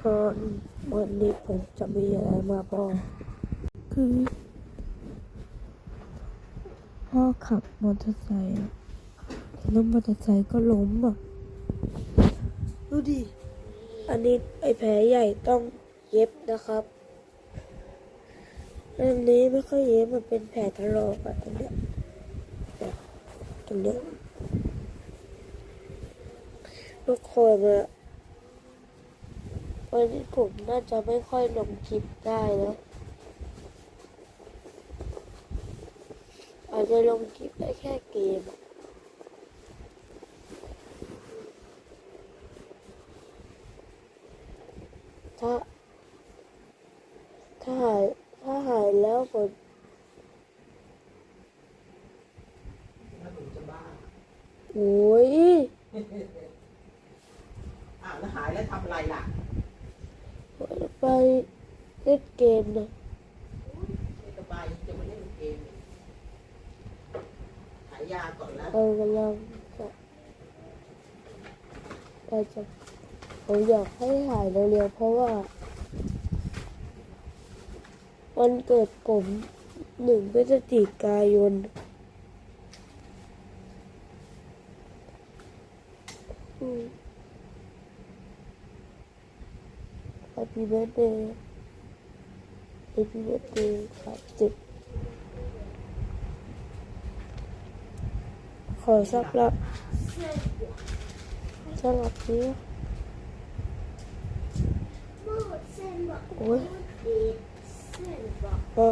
คนวันนี้ผมจะมีอะไรมาบอกคือ พ่อขับมอเตอร์ไซค์แล้วมอเตอร์ไซค์ก็ล้มอะ ดูดิ อันนี้ไอ้แผลใหญ่ต้องเย็บนะครับอันนี้ไม่ค่อยเย็บมันเป็นแผลถลอกอะตรงเนี้ยเตรงเนี้ยทุกคนอะ วันนี้ผมน่าจะไม่ค่อยลงคลิปได้แล้วอาจจะลงคลิปได้แค่เกมถ้า ถ้าหาย ถ้าหายแล้วผมแล้วหนูจะบ้าโอ้ย อ้าวแล้วหายแล้วทำอะไรล่ะ ไปเล่นเกมนะไม่สบายจะมาเล่นเกมอีกหายยาก่อนแล้วเรากำลังจะไปจะผมอยากให้หายเร็วๆเพราะว่า วันเกิดผมหนึ่งพฤศจิกายนอืม Happy birthday Happy birthday ครับจิบขอสักละสลับนี้โอ้ยพอ